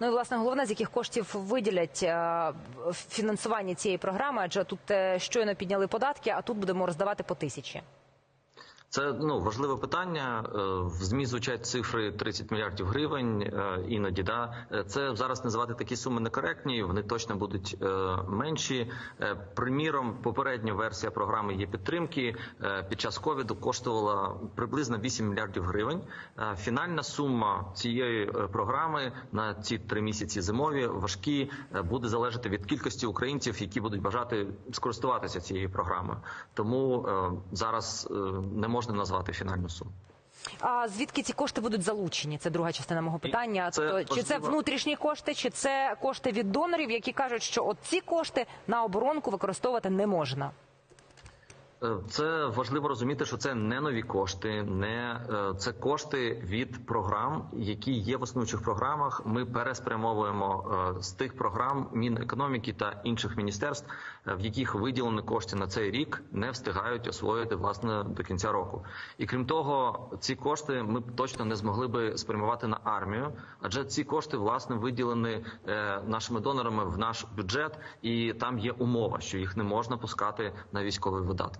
Ну і власне головне, з яких коштів виділять е, фінансування цієї програми, адже тут е, щойно підняли податки, а тут будемо роздавати по тисячі. Це ну важливе питання. Е, В змі звучать цифри 30 мільярдів гривень. е, Іноді да Е, це зараз називати такі суми некоректні. Вони точно будуть менші. Приміром, попередня версія програми є підтримки під час ковіду коштувала приблизно 8 мільярдів гривень. Фінальна сума цієї програми на ці три місяці зимові важкі буде залежати від кількості українців, які будуть бажати скористуватися цією програмою. Тому зараз не можна назвати фінальну суму. А звідки ці кошти будуть залучені? Це друга частина мого питання. це Тобто, чи це внутрішні кошти, чи це кошти від донорів, які кажуть, що от ці кошти на оборонку використовувати не можна. Е, Це важливо розуміти, що це не нові кошти, не е, це кошти від програм, які є в існуючих програмах. Ми переспрямовуємо е, з тих програм Мінекономіки та інших міністерств, в яких виділені кошти на цей рік не встигають освоїти власне до кінця року. І крім того, ці кошти ми б точно не змогли би спрямувати на армію, адже ці кошти власне виділені нашими донорами в наш бюджет, і там є умова, що їх не можна пускати на військовий видаток.